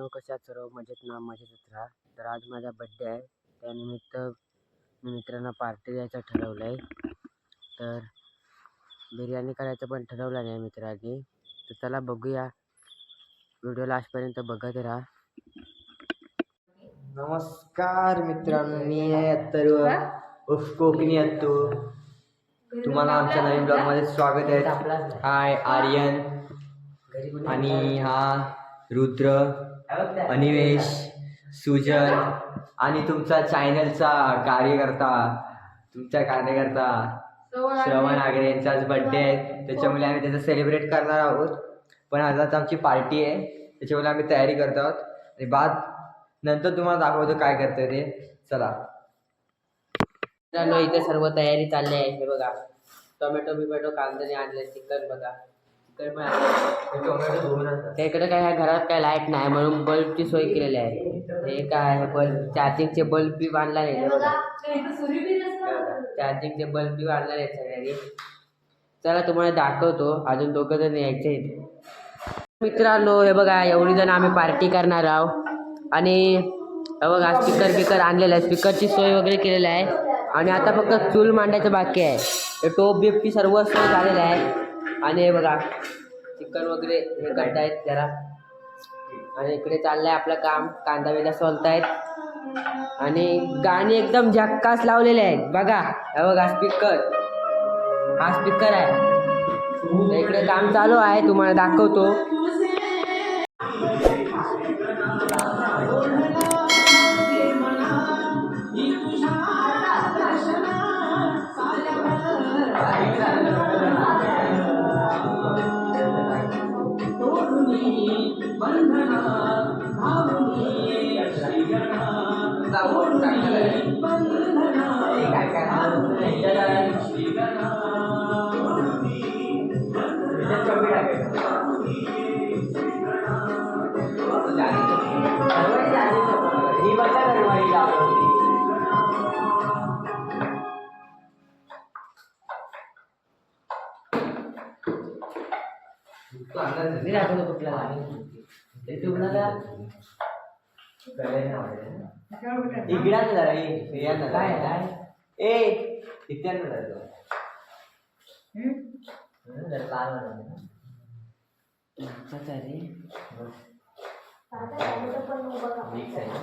मित्रांनो कशा सर्व मजेत ना मजेतच राहा. तर आज माझा बड्डे आहे. त्यानिमित्त मी मित्रांना पार्टी द्यायचं ठरवलं आहे तर बिर्याणी करायचं पण ठरवलं नाही मित्रांनी. तर चला बघूया. व्हिडिओ लास्टपर्यंत बघत राहा. नमस्कार मित्रांनो मी आहे अत्तर्व उफ कोकणी अत्तू. तुम्हाला आमच्या नवीन ब्लॉगमध्ये स्वागत आहे. हाय आर्यन. आणि हा रुद्र. अनिवेश सुजन आणि तुमचा चॅनलचा कार्यकर्ता तुमचा कार्यकर्ता श्रवण आगरे. यांचा आज बर्थडे आहे. त्याच्यामुळे आम्ही त्याचं सेलिब्रेट करणार आहोत. पण आज आज आमची पार्टी आहे. त्याच्यामुळे आम्ही तयारी करत आहोत. आणि बाद नंतर तुम्हाला दाखवतो काय करतोय ते. चला. मित्रांनो इथे सर्व तयारी चालली आहे. हे बघा. टोमॅटो बिमॅटो कांद्याने आणले चिकन बघा. त्या इकडे काय ह्या घरात काय लाइट नाही म्हणून बल्बची सोय केलेली आहे. हे काय आहे बल्ब चार्जिंगचे बल्ब बी बांधला नाही हे बघा चार्जिंगचे बल्ब बी बांधला नाही सगळ्यांनी. चला तुम्हाला दाखवतो. अजून दोघं जण यायचे इथे मित्रांनो हे बघा एवढी जण आम्ही पार्टी करणार आहोत. आणि हे बघा स्पीकर बिकर आणलेला आहे. स्पीकरची सोय वगैरे केलेली आहे. आणि आता फक्त चूल मांडायचं बाकी आहे. हे टोप बिपची सर्व सोय झालेली आहे. आणि हे बघा चिकन वगैरे हे करतायत जरा आणि इकडे चाललंय आपलं काम कांदा बिंदा सोलतायत. आणि गाणी एकदम झक्कास लावलेले आहेत. बघा हे बघा स्पीकर हा स्पीकर आहे. इकडे काम चालू आहे तुम्हाला दाखवतो. इकडे जरा ए, हे या ना जरा. काय काय ए इथे या ना जरा. हं, जरा लहान लहान आहे ना. नाचाच आहे रे Mix आहे ना.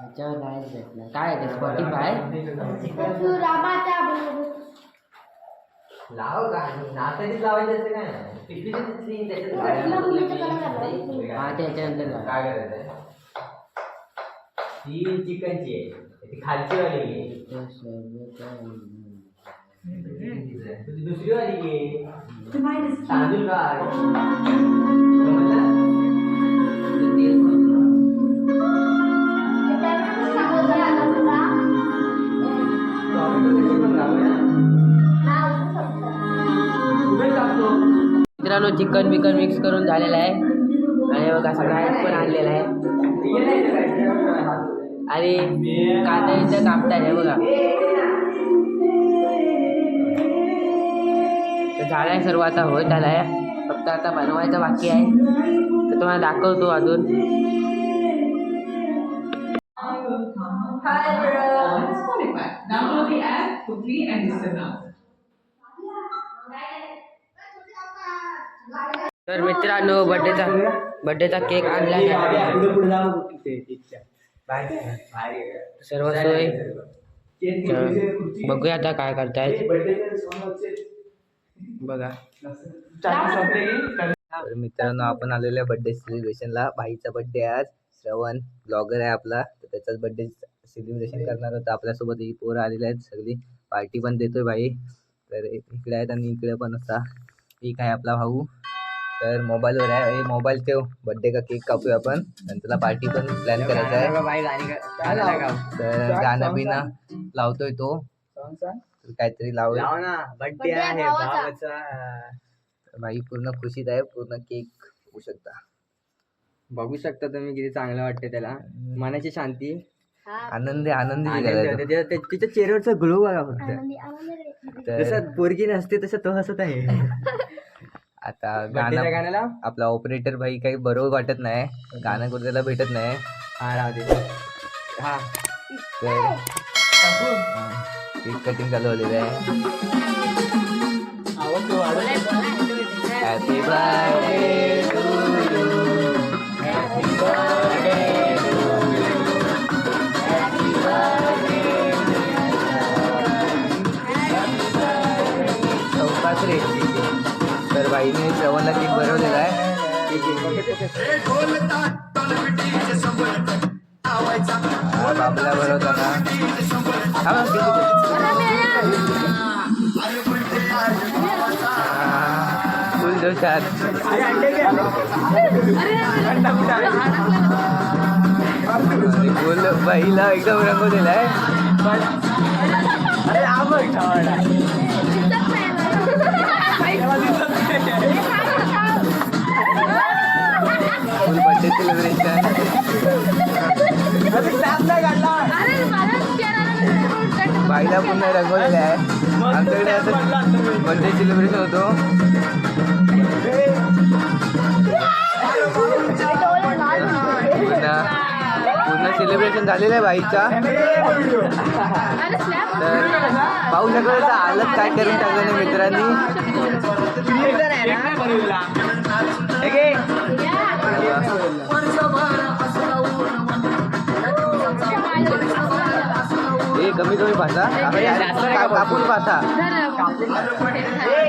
ह्याच्यावर नाही भेटणार. काय आहे ते? स्पॉटीफाय लाव गाणी. नाचायचीच लावायची असते काय? नाही. त्याच्यात गाणी. हा ते ह्याच्यानंतर लाव. काय करायचंय ही चिकनची आहे. ती खालची वाली घे ते सर्व काही. तुझी दुसरी वाली घे तांदूळ काढ. मित्रांनो चिकन बिकन मिक्स करून झालेलं आहे. आणि हे बघा सगळं पण आणलेलं आहे. आणि कांदा इथं कापताय हे बघा. तर आहे सर्व आता होत आला आहे. फक्त आता बनवायचं बाकी आहे. तर तुम्हाला दाखवतो अजून. Hi everyone, it's Spotify. Download the app quickly and listen now. तर मित्रांनो बड्डेचा बड्डेचा केक आणला सर्व सोय. बघूया आता काय करतायत. बघा. तर मित्रांनो आपण आलेल्या आहे बर्थडे सेलिब्रेशनला भाईचा बर्थडे आज. श्रवण ब्लॉगर आहे आपला. तर त्याचाच बर्थडे सेलिब्रेशन करणार होता. आपल्यासोबत ही पोरं आलेली आहेत. सगळी पार्टी पण देतोय भाई. तर इकडे आहेत आणि इकडे पण असा एक आहे आपला भाऊ. तर मोबाईलवर आहे. हे मोबाईल ठेव. बर्थडे का केक कापूया आपण. आणि त्याला पार्टी पण प्लॅन करायचा आहे. तर गाणं बिना लावतोय तो. तर काहीतरी लाव. ना. बर्थडे आहे भावाचा. भाई पूर्ण खुशीत आहे. पूर्ण केक बघू शकता. बघू शकता तुम्ही किती चांगलं वाटतं त्याला. मनाची शांती. आनंदी आनंदी तिच्या चेहऱ्यावरचा ग्लो बघा फक्त. तर जसं पोरगी नसते तसं तो हसत आहे. आता गाणं गाण्याला? आपला ऑपरेटर भाई काही बरोबर वाटत नाही. गाणं कुठल्याला भेटत नाही. हा राहू दे. हा. तर केक कटिंग चालू झालेलं आहे. Happy birthday to you happy birthday रे बाईने श्रवणला केक बनवलेला आहे. हा, बाबला बनवताना हा, बाईला एकदम रंगवलेला आहे. फुल पण नाही रंगवलेलं आहे. आमच्याकडे असं बर्थडे सेलिब्रेशन होतो. सेलिब्रेशन झालेलं आहे बाईचा. तर पाहू शकतो त्याचा हालत काय करून टाकलं नाही मित्रांनी. हे कमी कमी का- कापून हे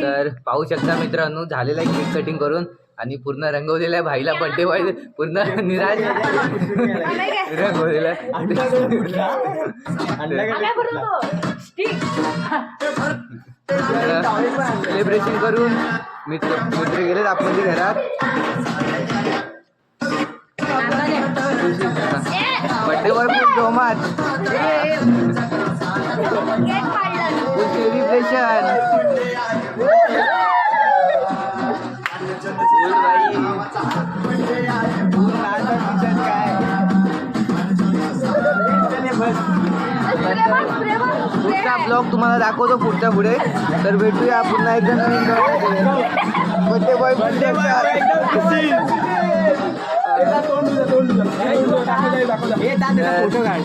तर पाहू शकता मित्रांनो झालेलं आहे केक कटिंग करून आणि पूर्ण रंगवलेलं आहे भाईला बर्थडे बॉय पूर्ण निराश रंगवलेलं आहे. सेलिब्रेशन करून मित्र मित्र गेलेत आपण घरात. फुल जोमात गेट पाडलं फुल सेलिब्रेशन बाई. पुढचा ब्लॉग तुम्हाला दाखवतो पुढच्या पुढे. तर भेटूया पुन्हा एकदा नवीन बर्थडे बॉय फोटो काढ.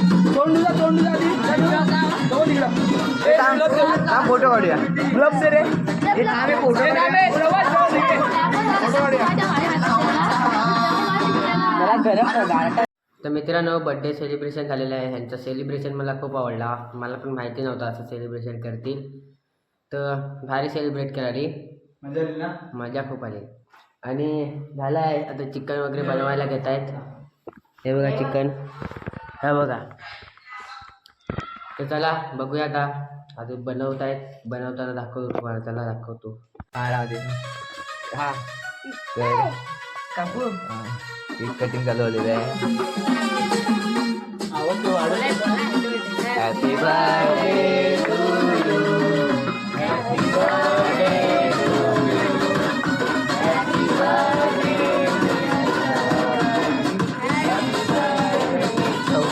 फोटो काढूया. तर मित्रांनो बड्डे सेलिब्रेशन झालेलं आहे. ह्यांचं सेलिब्रेशन मला खूप आवडला. मला पण माहिती नव्हतं असं सेलिब्रेशन करतील. तर भारी सेलिब्रेट कराली मजा खूप आली. आणि झालं आहे. आता चिकन वगैरे बनवायला घेत आहेत. हे बघा चिकन हा बघा. तर चला बघूया आता. आता बनवत आहेत. बनवताना दाखवतो तुम्हाला. चला दाखवतो. हा राहू दे. हा. कापू केक कटिंग चालू झालेलं आहे. हॅपी बर्थडे हॅपी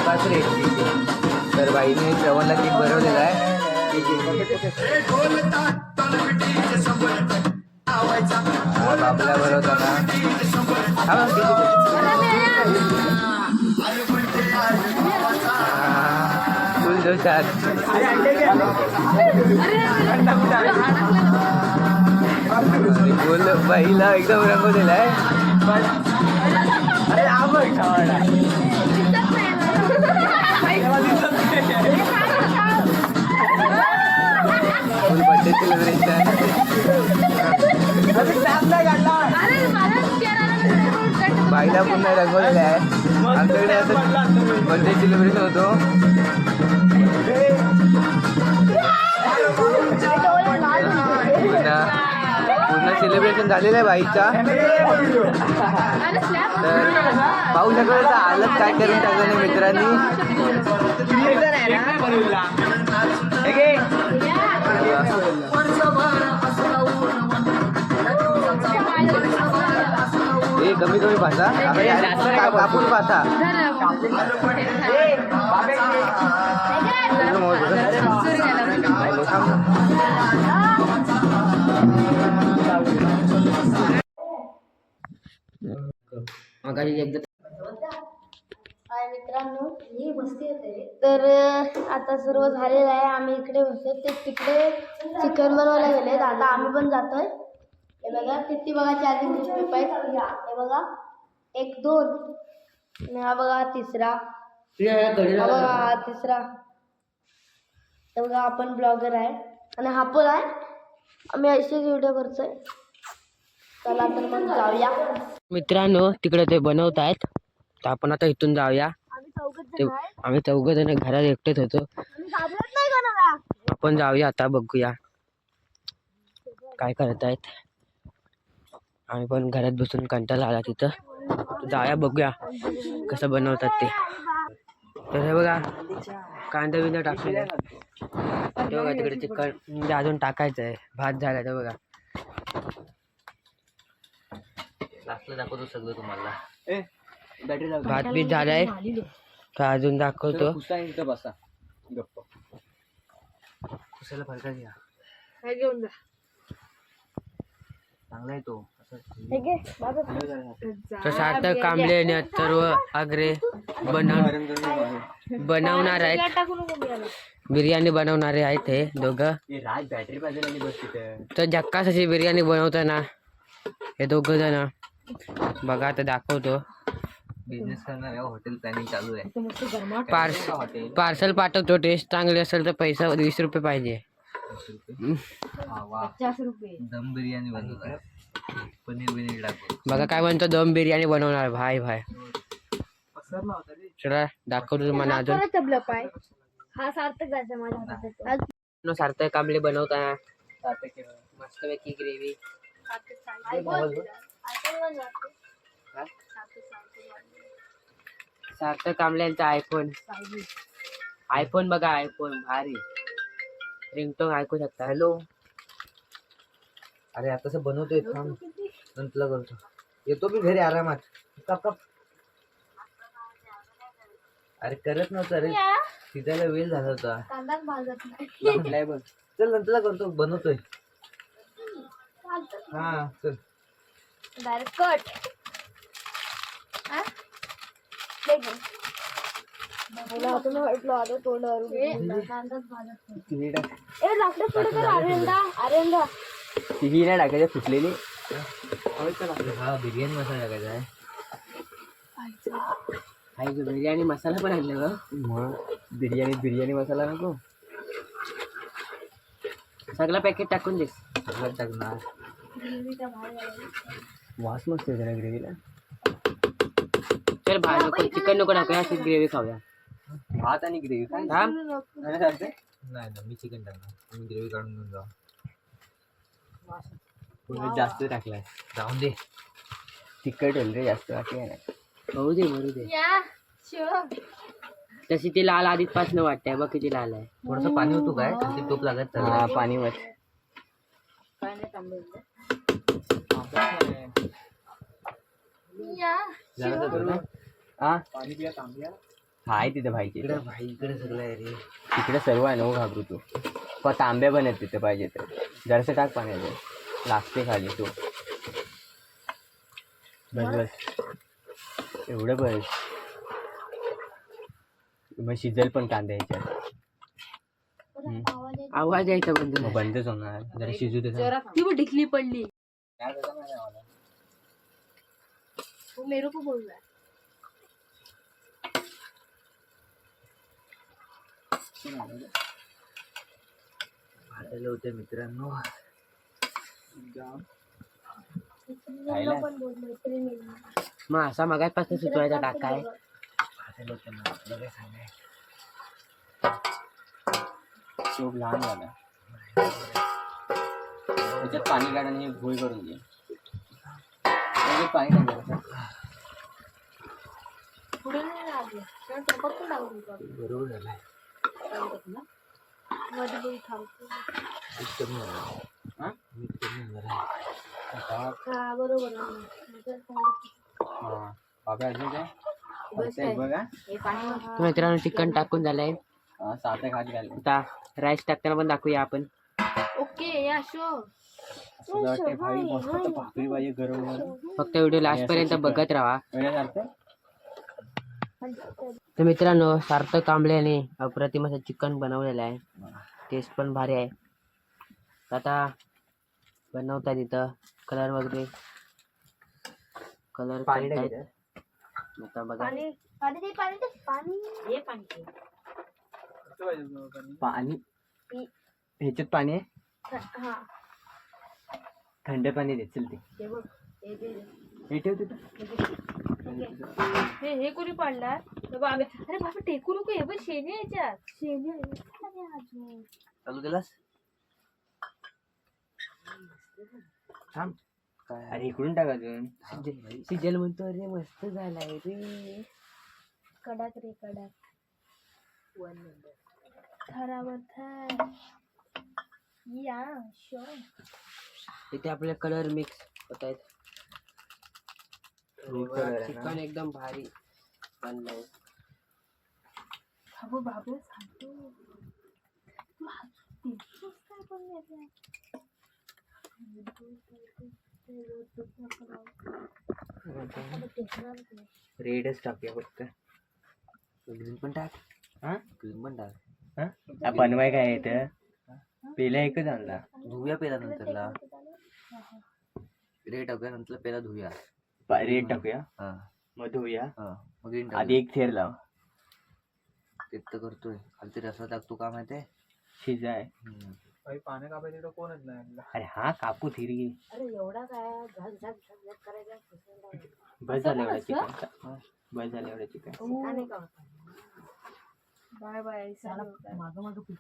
बर्थडे तर बाईने श्रवणला केक बनवलेला आहे. बाबला हा, फुल जोशात फुल बाईला एकदम रंगवलेला आहे फुल सेलिब्रेशन बाईला पुन्हा रंगवलेलं आहे आमच्याकडे असं बर्थडे सेलिब्रेशन होतो. पुन्हा सेलिब्रेशन झालेलं आहे बाईचा. तर पाहू शकतो हालत काय करून टाकलं नाही मित्रांनी. कमी कमी का- कापून हाय मित्रांनो ही मस्ती तर आता सर्व झालेलं आहे आम्ही इकडे बसतो ते तिकडे चिकन बनवायला गेले आता आम्ही पण जातोय हे बघा किती बघा चार न्यूजपेपर आहेत. हे बघा एक दोन. आणि हा बघा तिसरा. हा बघा हा तिसरा. हे बघा आपण ब्लॉगर आहे. आणि हा पण आहे. आम्ही असेच व्हिडिओ करतोय. चला तर मग जाऊया. मित्रांनो तिकडे ते बनवत आहेत. तर आपण आता इथून जाऊया. आम्ही चौघच ते आम्ही चौघ जण घरात एकटेच होतो. आपण जाऊया आता बघूया. काय करत आहेत आम्ही पण घरात बसून कंटाळा आला तिथं. तर जाऊया बघूया कसं बनवतात ते. तर हे बघा कांदा बिंदा टाकलेला आहे. ते बघा तिकडे चिकन म्हणजे अजून टाकायचं आहे. भात झाला ते बघा. लास्टला दाखवतो सगळं तुम्हाला. भात बीत झालाय तर अजून दाखवतो. बसा. गप्प. कुशाला फरका घ्या. हे घेऊन जा. चांगला आहे तो. तर सार्थक कांबळे आणि अथर्व आग्रे बनव बनवणार आहेत. बिर्याणी बनवणारे आहेत हे दोघं तर झक्कास अशी बिर्याणी बनवताना हे। दोघं जण बघा आता दाखवतो बिझनेस करणार हॉटेल प्लॅनिंग चालू आहे पार्स हॉटेल पार्सल पाठवतो टेस्ट चांगली असेल तर पैसा वीस रुपये पाहिजे। दम बिर्याणी बनवणार पनीर बिनीर बघा काय म्हणतो दम बिर्याणी बनवणार. भाई भाई. चला दाखवतो तुम्हाला अजून. तबला पाय. हा सार्थक जायचा माझ्या हातात न सार्थक कांबळे बनवताना मस्तपैकी ग्रेव्ही. सार्थक कांबळ्यांचा आयफोन आयफोन बघा आयफोन भारी. रिंगटोन ऐकू शकता. हॅलो अरे आता बनवतोय थांब. नंतर करतो येतो मी घरी आरामात. कप कप अरे करत नव्हतं अरे शिजायला वेळ झाला होता. कांदाच भाजत नाही. लागलाय बघ चल नंतर करतो बनवतोय. हा चल. डायरेक्ट कट तोंडावर कांदाच अरेंदा ही नाही टाकायची फुटलेली. हा बिर्याणी मसाला टाकायचा आहे. बिर्याणी मसाला पण आणला ग. मग? बिर्याणी बिर्याणी मसाला नको. सगळं पॅकेट टाकून दे. सगळं टाकणार. वास मस्त येते ना ग्रेव्हीला चल भात नको चिकन नको टाकूया अशीच ग्रेव्ही खाऊया. भात आणि ग्रेव्ही काय थांब. नाही ना मी चिकन टाकणार. मी ग्रेव्ही काढून घेऊन जाऊ. जास्त टाकलाय. जाऊन दे. तिखट होईल रे जास्त बाकी होऊ दे भरू दे. या शिव. तशी ती लाल आधीच पासन वाटते बघ किती लाल आहे. थोडस पाणी होतो काय? ते लागत हा पाणी मत या हाय तिथे भाईची इकडे भाई इकडे सगळं आहे रे. तिकडे सर्व आहे नको घाबरू तू. पण तांब्या पण आहेत तिथे पाहिजे तर जरासं टाक पाण्याचं लागते खाली तू. बस बस. एवढं बस. मग शिजेल पण कांदा याच्यात आवाज यायचा बंद मग बंदच होणार. जरा शिजू दे ना. ती पण ढिकली पडली. वो मेरे को बोल रहा है भाजायला होते मित्रांनो. मग असा मगाचपासून सुचवायचा टाकाय भाजायला होते ना बघा सांगाय खूप लहान झाला. त्याच्यात पाणी काढून हे भोय करून घे. पाणी टाकू. आपण. बरोबर झालं मित्रांनो चिकन टाकून झालंय. हा, आता राईस टाकताना पण दाखवूया आपण. ओके या शो पाहिजे गरम गरम फक्त व्हिडिओ लास्ट पर्यंत. बघत राहा. तर मित्रांनो सार्थक कांबळेने अप्रतिम असं चिकन बनवलेलं आहे. टेस्ट पण भारी आहे. आता बनवतात इथं कलर वगैरे? कलर पाणी आता बघा. पाणी हे ह्याच्यात पाणी आहे? हा. थंड पाणी दे चल ते हे हे. हे ठेव तिथं. हे हे कोणी पाडणार? आम्ही- अरे बाबा टेकू नको हे पण शेणी आहे याच्यात. शेणी आहे. अजून. चालू केलास? थांब. काय अरे इकडून टाक अजून. सिजल म्हणतो अरे मस्त झालाय रे. कडक रे कडक. वन नंबर थरावर थर. या शो इथे आपले कलर मिक्स होत आहेत? चिकन एकदम भारी. बनलंय बाबू रेडच टाकूया फक्त. ग्रीन पण टाक. हा? ग्रीन पण टाक. हा? बनवाय काय येतं पहिला एकच आणला. धुव्या पेला नंतरला. रेड टाकूया नंतर पेला धुव्या रेड टाकूया हा मग धुया हा मग आधी एक थेर लाव तेच तर करतोय खालती रसा टाकतो का माहिती आहे शिजाय हम्म. अरे हा कापू थिरगी अरे एवढा काय झक झक झक झक करायचा बस झालं एवढं चिकन बस झालं एवढं चिकन बाय बाय मागं मागं टाकतो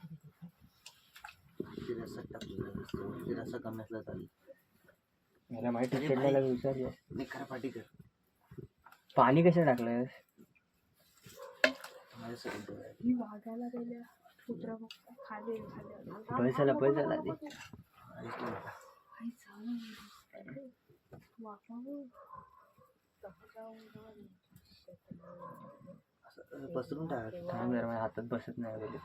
कमी असला चालेल मला माहिती टी शर्टला विचारलं. नाही खरा पाठी कर. पाणी कसं टाकलंस माझ्या सगळं डोळ्यात. ही वागायला गेल्या कुत्रा बघता खाली खाली झाला आधी. आधीच तो होता. असं पसरून टाक. थांब जरा माझ्या हातात बसत नाही वगैरे.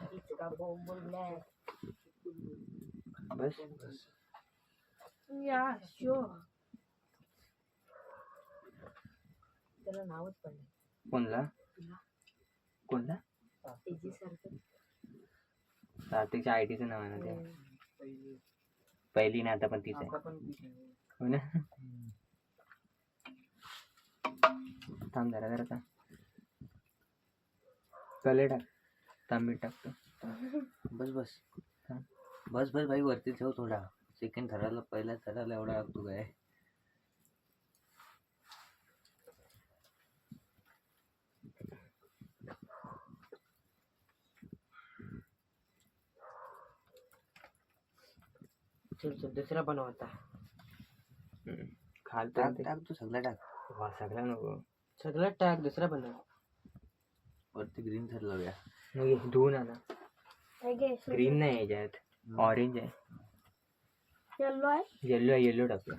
बस. या शो त्याला नावच पडलं कोणला? कोणला? सारखं. कार्तिकच्या आय टीचं नाव आहे ना ते. पहिली ना आता पण तीच आहे. हो ना? थांब जरा जरा थांब. कले टाक. तांबीट टाकतो. बस बस. बस बस भाई वरती ठेव थोडा. सेकंड थराला पहिल्या थराला एवढा लागतो काय चल चल दुसरा बनव आता. हम्म. खाल टाक टाक तू सगळं टाक. वा सगळा नको. सगळं टाक दुसरा बनव. वरती ग्रीन थर लावूया. मग हे धुवून आणा ग्रीन नाही आहे याच्यात. ऑरेंज आहे. येल्लो आहे. येल्लो आहे येल्लो टाकूया.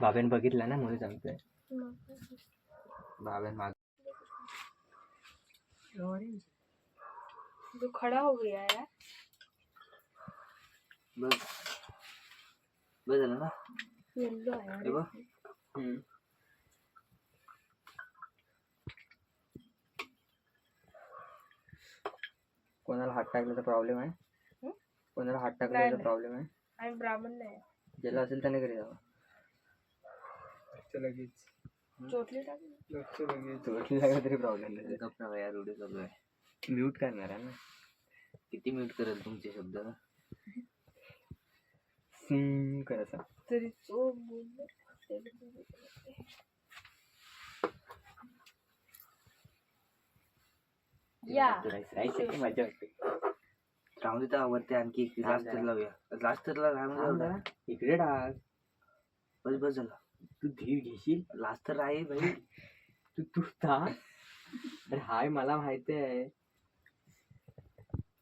बाबांनी बघितला ना म्हणून सांगतोय. बाबा माग जो खड़ा हो गया है बस. बस झालं ना? येल्लो आहे बघ. हम्म. कोणाला हात टाकल्याचा प्रॉब्लेम आहे? हं? कोणाला हात नाही. प्रॉब्लेम आहे? आणि ब्राह्मण नाही. ज्याला असेल त्याने घरी जावं चोटली टाकली चोटली लागला तरी प्रॉब्लेम नाही. गप ना यार व्हिडिओ चालू आहे. म्यूट करणार आहे ना. किती म्यूट करेल तुमचे शब्द? हम्म, करायचं तरी या. राईस मजा वाटते राहून देता वरती आणखी एक थांब लास्ट जरा. लावूया. लास्ट तरला राहून जरा. इकडे टाक. बस बस झाला. तू धीर घेशील? लास्ट तर आहे भाई. तू तू. अरे हाय मला माहिती आहे.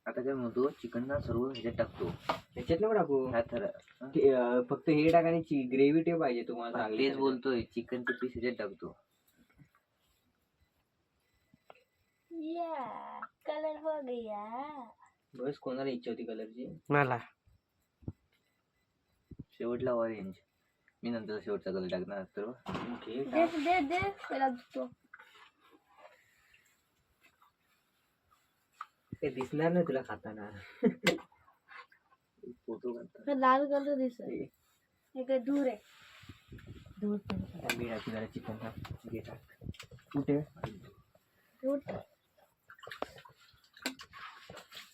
आता काय म्हणतो? चिकन ना सर्व ह्याच्यात टाकतो. त्याच्यात नको टाकू. ह्या थर ते, अं, फक्त हे टाकायची ग्रेव्ही ते पाहिजे तुम्हाला चांगली तेच बोलतोय. चिकनचे पीस ह्याच्यात टाकतो. या कलर हो गया बस कोणाला इच्छा होती कलरची मला. शेवटला ऑरेंज मी नंतर शेवटचा कलर टाकणार तर घे दे दे दे. त्याला तो. ते दिसणार नाही तुला खाताना. फोटो काढतात हे लाल कलर दिसत. हे. काय दूर आहे? मी टाकी जरा चिकन घे टाक. कुठे? दूर राईस टाकणार हा पाणी घे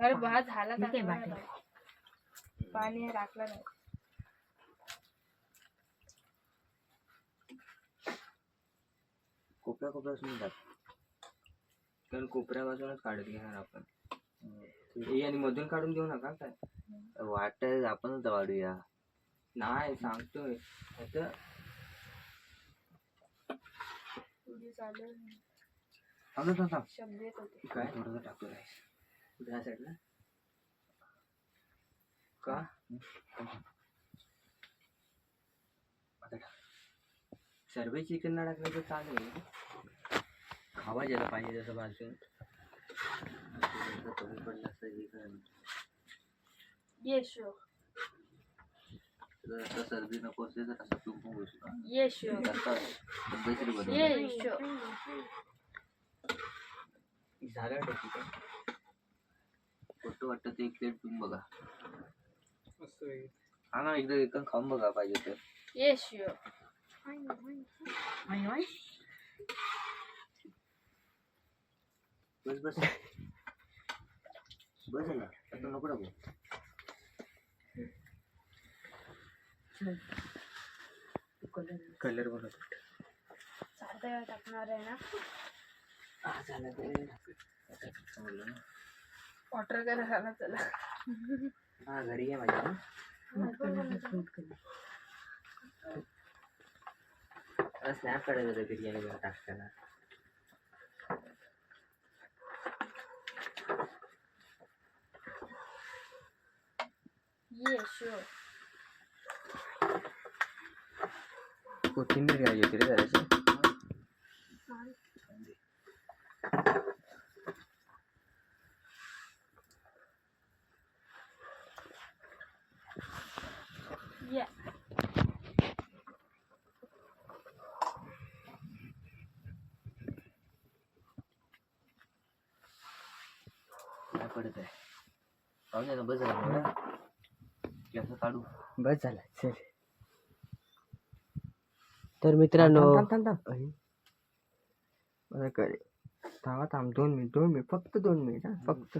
अरे भात झाला पाणी राखलं नाही कोपऱ्या कोपऱ्यासून टाक कारण कोपऱ्यापासूनच काढत घेणार आपण. आणि मधून काढून घेऊ नका काय? वाटत आपणच वाढूया. नाही सांगतोय. आता थांब थांब थांब. शब्द येत होते. काय? थोडंसं टाकतो राईस ह्या साईडला का? आता टाक. सर्व चिकन ना टाकलं तर चालेल खावा ज्याला पाहिजे जसं भाजून कमी पडलं असं कर. ये शो तुला असं सर्दी नको असते तर असं तूप नको घुसू का? ये शो आता पद्धतशीर बनव. ये शो झालं वाटतं चिकन फोटो वाटतं ते एक प्लेट तुम्ही बघा. हा ना एकदा एकदम खाऊन बघा पाहिजे तर. ये शो बस बस. बस ना आता नको टाकू कलर बनवतो सारखा वेळ टाकणार आहे ना हा झालं ते समजलं ना वॉटर कलर आला चला हा घरी आहे माझ्या ना स्नॅप काढायचं बिर्याणी मध्ये टाकताना ये शो कोथिंबीर घ्यायची होती रे जराशी. या. काय पडत आहे ना बस काढू बस झालं चल. तर मित्रांनो थांब, थांब, थांब, थांब. बरं करे थांबा थांब दोन मिनिट दोन मिनिट फक्त दोन मिनिट हा फक्त.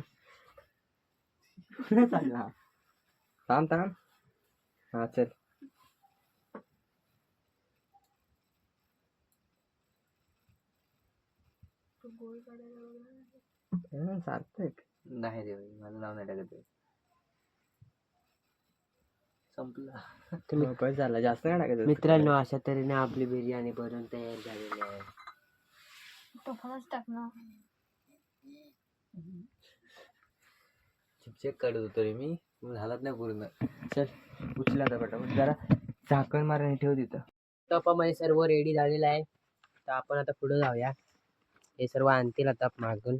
चालेल. हा थांब थांब. हा चल. सार्थक नाही रे माझं नाव नाही टाकत. संपला. तुम्ही झाला. जास्त नाही टाकायचं मित्रांनो अशा तऱ्हेने आपली बिर्याणी बनवून तयार झालेली आहे. तो फणस टाकणार. चेक काढत होतो रे मी. झालाच नाही पूर्ण. चल उचला आता पटापट. जरा झाकण मारायला ठेव तिथं. टपामध्ये सर्व रेडी झालेलं आहे. तर आपण आता पुढे जाऊया. हे सर्व आणतील आता मागून.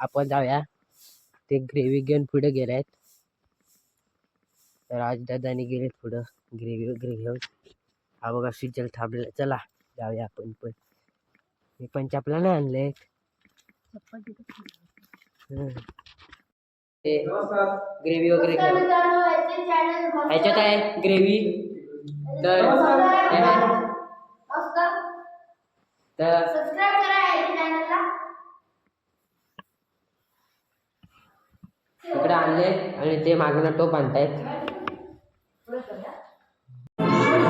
आपण जाऊया. ते ग्रेव्ही घेऊन पुढे गेले आहेत तर आज दादानी गेलेत पुढं ग्रेव्ही वगैरे घेऊन. हा बघा शिजल थांबलेला. चला जाऊया आपण पण. मी पण चपला नाही आणले ग्रेव्ही वगैरे ह्याच्यात आहे ग्रेव्ही तर तिकडे तर आणले आणि ते मागणं टोप आणतायत.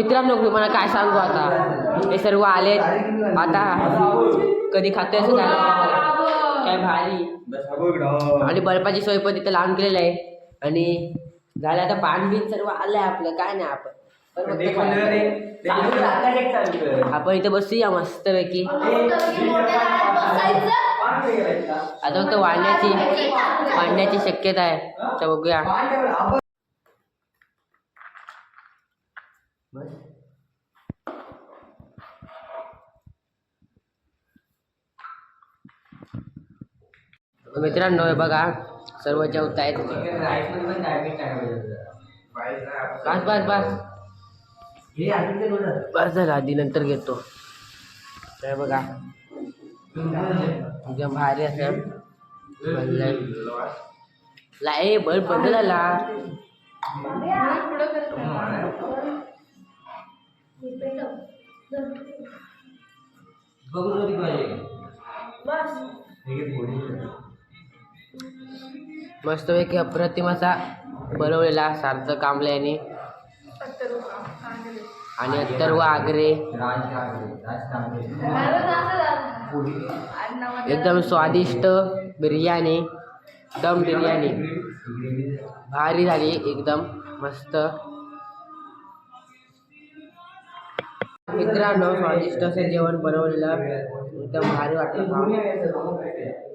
मित्रांनो तुम्हाला काय सांगू आता? हे सर्व आले आता कधी खातोय असं. काय भारी. आणि बर्फाची सोय पण तिथे लावून केलेलं आहे. आणि झालं आता पाणी बिन सर्व आलंय आपलं. काय नाही आपण. आपण इथे बसूया मस्त पैकी आता फक्त वाढण्याची वाढण्याची शक्यता आहे. तर बघूया मित्रांनो हे बघा सर्व जेवत आहेत बस बस बस. बस झालं आधी नंतर घेतो. तर बघा. एकदम भारी असं. बनलंय ला ए बल्ब बंद झाला. मस्तपैकी अप्रतिम असा बनवलेला सार्थ कांबळे यांनी. आणि अत्तर्व आगरे. एकदम स्वादिष्ट बिर्याणी. दम बिर्याणी. भारी झाली एकदम मस्त. मित्रांनो स्वादिष्ट असे जेवण बनवलेलं. एकदम भारी वाटलं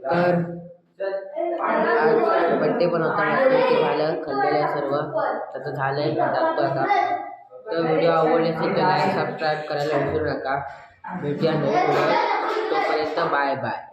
तर बड्डे पण होता ते झालं खाल्लेलं आहे सर्व. त्याचं झालं आहे जातो आता. तर व्हिडिओ आवडले असेल तर लाईक सबस्क्राईब करायला विसरू नका. भेटूया नवीन तोपर्यंत बाय बाय